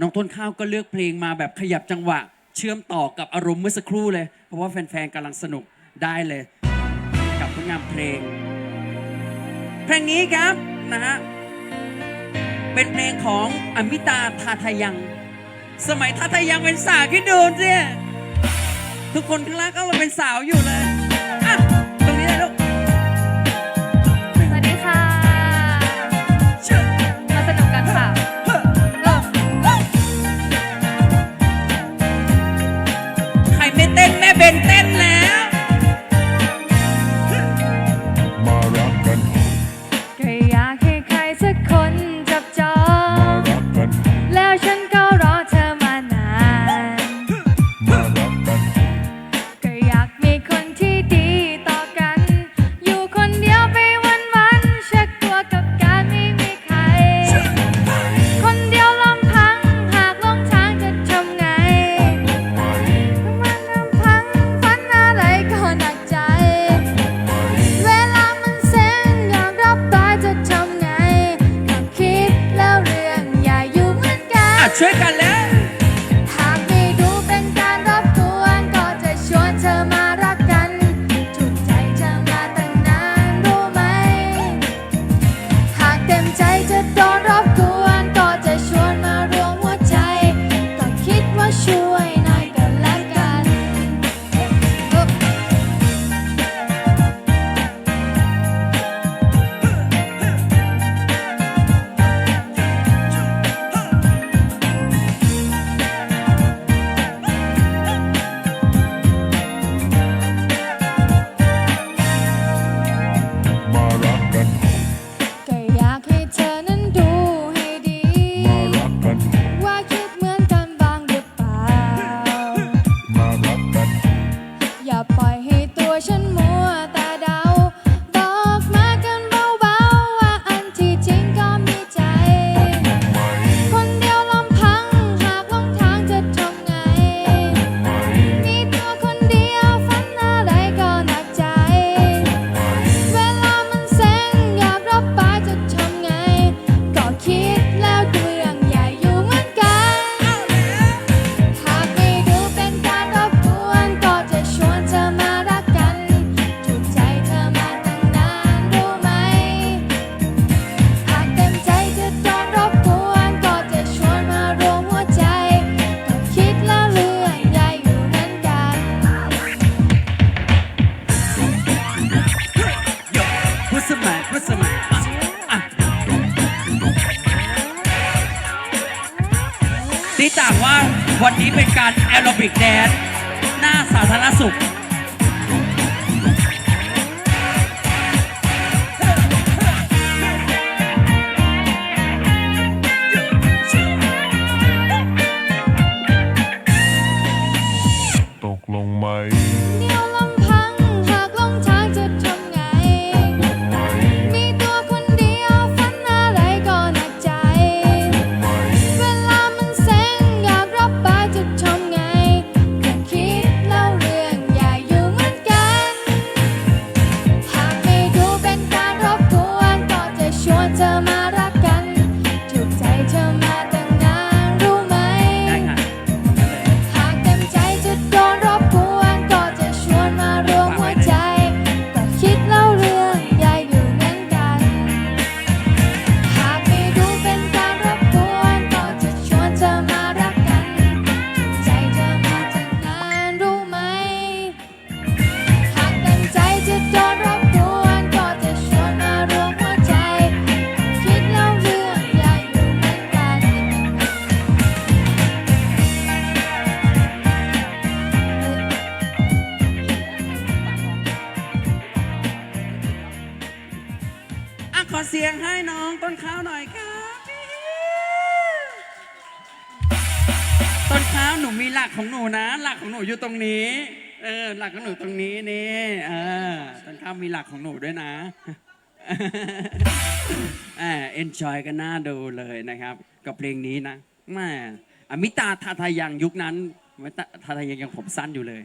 น้องต้นข้าวก็เลือกเพลงมาแบบขยับจังหวะ เชื่อมต่อกับอารมณ์เมื่อสักครู่เลย เพราะว่าแฟนๆกำลังสนุกได้เลย กับผลงานเพลง เพลงนี้ครับนะฮะเป็นเพลงของอมิตาทาทยัง สมัยทาทยังเป็นสาวคิดดูสิทุกคนข้างล่างก็เป็นสาวอยู่เลย machuécale. วันนี้เป็นการแอโรบิกแดนหน้าสาธารณสุขตกลงไหม ขอเสียงให้น้องต้นข้าวหน่อยค่ะต้นข้าวหนูมีหลักของหนูนะ หลักของหนูอยู่ตรงนี้ เออ หลักของหนูตรงนี้นี่เออต้นข้าวมีหลักของหนูด้วยนะเออเอ็นจอยกันน่าดูเลยนะครับ กับเพลงนี้นะแม่อมิตาทาทายังยุคนั้นมิตาทาทายังยังผมสั้นอยู่เลย